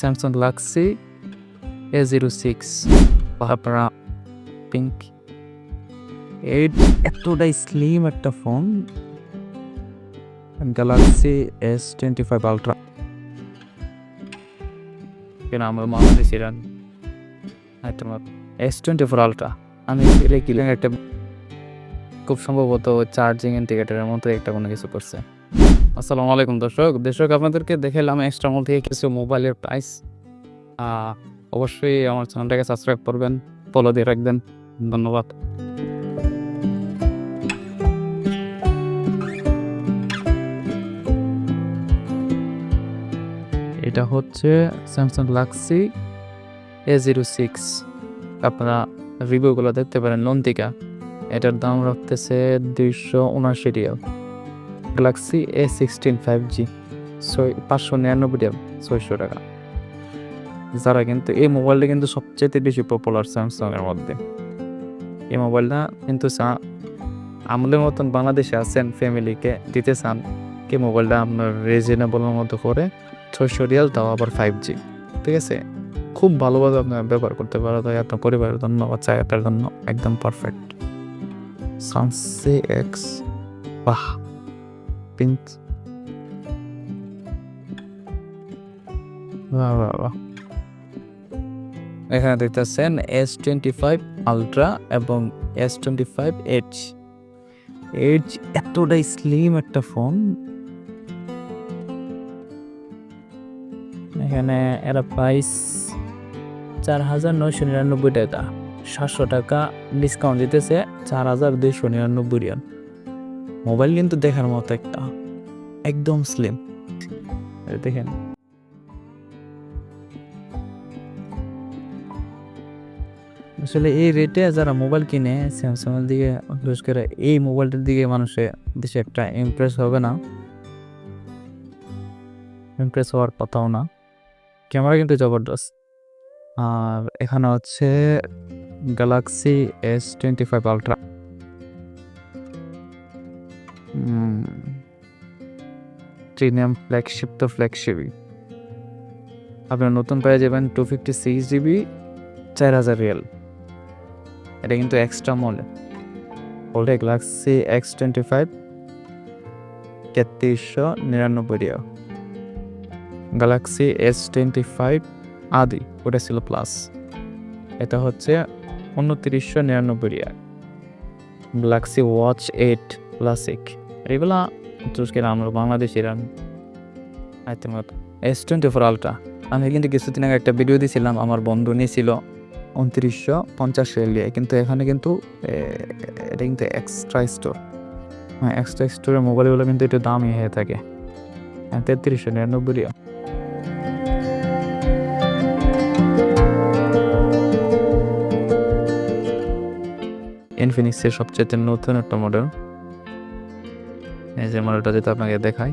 Samsung Galaxy A zero six আপনারা pink এতটাই slim একটা phone Galaxy S twenty five ultra কেন আমার বাংলাদেশি রান তোমার এস টোয়েন্টি ফোর আলট্রা আমি রেগুলার একটা খুব সম্ভবত চার্জিং ইন্ডিকেটারের মতো একটা কোনো কিছু করছে। আসসালামু আলাইকুম দর্শক। দর্শক, আপনাদেরকে দেখালাম এক্সট্রা মল থেকে কিছু মোবাইলের প্রাইস অবশ্যই আমার চ্যানেলটাকে সাবস্ক্রাইব করবেন ফলো দিয়ে রাখবেন। ধন্যবাদ। এটা হচ্ছে Samsung Galaxy A zero six আপনারা রিভিউগুলো দেখতে পারেন লন্তিকা এটার দাম রাখতেছে দুইশো উনআশি riyal. Galaxy A sixteen five G ছয় পাঁচশো নিরানব্বই ছয়শো টাকা। যারা কিন্তু এই মোবাইলটা কিন্তু সবচেয়ে বেশি পপুলার স্যামসাংয়ের মধ্যে। এই মোবাইলটা কিন্তু আমাদের মতন বাংলাদেশে আছেন ফ্যামিলিকে দিতে চান কি মোবাইলটা আপনার রিজনেবলের মতো করে ছয়শো রিয়াল, তাও আবার ফাইভ জি ঠিক আছে? খুব ভালোভাবে আপনার ব্যবহার করতে পারো, তাই আপনার পরিবারের জন্য বা চাহিদার জন্য একদম পারফেক্ট সানসে এক্স বাহ! বাহ এখানে দেখতেছেন এস টোয়েন্টি ফাইভ আলট্রা এবং S twenty five H H এতটাই স্লিম একটা ফোন এখানে এরা প্রাইস চার হাজার নয়শো নিরানব্বই টাকা। সাতশো টাকা ডিসকাউন্ট দিতেছে চার হাজার দুইশো নিরানব্বই রিয়াল। মোবাইল কিন্তু দেখার মতো একটা, একদম স্লিম দেখেন। আসলে এই রেটে যারা মোবাইল কিনে স্যামসাংয়ের দিকে, বিশেষ করে এই মোবাইলটার দিকে মানুষে দেশে একটা ইমপ্রেস হবে না। ইমপ্রেস হওয়ার কথাও না। ক্যামেরা কিন্তু জবরদস্ত। আর এখানে হচ্ছে Galaxy S twenty five ultra premium flagship তো ফ্ল্যাগশিপই আপনার নতুন পেয়ে যাবেন টু ফিফটি সিক্স জিবি চার হাজার রিয়াল এটা কিন্তু এক্সট্রা মল ওল্ডে গ্যালাক্সি এক্স টোয়েন্টি ফাইভ তেত্রিশশো নিরানব্বই riyal Galaxy S twenty five আদি, ওটা ছিল প্লাস এটা হচ্ছে উনত্রিশশো নিরানব্বই riyal Galaxy watch eight classic এগুলা তুরস্কের আমরা বাংলাদেশের এস টোয়েন্টি ফোর আলট্রা আমি কিন্তু কিছুদিন আগে একটা ভিডিও দিয়েছিলাম আমার বন্ধু নিয়েছিল উনত্রিশশো পঞ্চাশ রিয়াল দিয়ে কিন্তু এখানে কিন্তু এটা কিন্তু এক্সট্রা স্টোর হ্যাঁ এক্সট্রা স্টোরের মোবাইলগুলো কিন্তু একটু দামই হয়ে থাকে। হ্যাঁ তেত্রিশশো নিরানব্বই ইনফিনিক্সের সবচেয়ে নতুন একটা মডেল এই যে মডেলটা যেটা আপনাকে দেখাই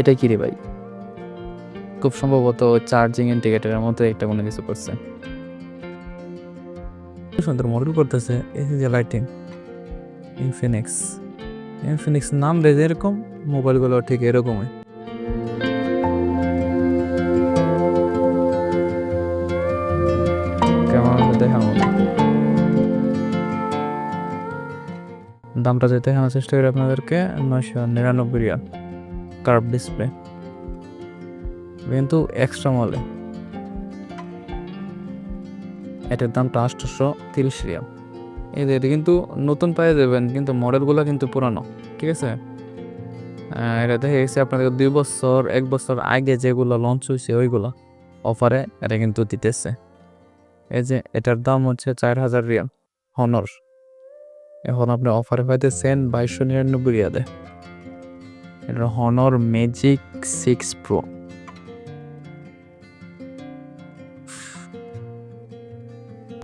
এটা কি রে ভাই? খুব সম্ভবত চার্জিং ইন্ডিকেটারের মতো একটা কোনো কিছু করছে। সুন্দর মডেল করতেছে এই যে লাইটিং ইনফিনিক্স ইনফিনিক্স নাম রেজে এরকম মোবাইলগুলো ঠিক এরকমই। কেমন দেখানো দামটা যেতে দেখানোর চেষ্টা করি আপনাদেরকে, নয়শো নিরানব্বই রিয়াল কার্ভ ডিসপ্লে। কিন্তু এক্সট্রা মলে এটার দামটা আটশোশো তিরিশ রিয়াল। এই যে, এটা কিন্তু নতুন পায়ে দেবেন কিন্তু মডেলগুলো কিন্তু পুরানো, ঠিক আছে? এটা দেখে গেছে আপনাদের দুই বছর, এক বছর আগে যেগুলো লঞ্চ হয়েছে, ওইগুলো অফারে এটা কিন্তু দিতেছে। এই যে, এটার দাম হচ্ছে চার হাজার রিয়াল হনর এখন আপনি অফারে পাইতেছেন বাইশশো নিরানব্বই রিয়াদে এটা Honor Magic six Pro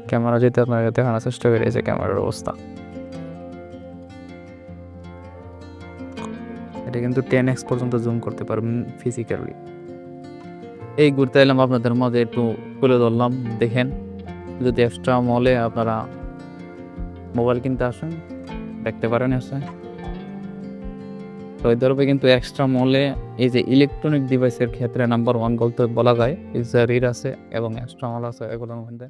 camera যেতে আপনাকে দেখানোর চেষ্টা করি ক্যামেরার অবস্থা। এটা কিন্তু টেন এক্স পর্যন্ত জুম করতে পারবেন ফিজিক্যালি এই ঘুরতে এলাম আপনাদের মধ্যে একটু তুলে ধরলাম, দেখেন। যদি এক্সট্রা মলে আপনারা মোবাইল কিনতে আসেন, দেখতে পারেন এসে। তো এদেরবে কিন্তু এক্সট্রা মলে এই যে ইলেকট্রনিক ডিভাইসের ক্ষেত্রে নাম্বার ওয়ান বলতে বলা যায় ইজারির আছে এবং এক্সট্রা মল আছে এগুলোর মধ্যে।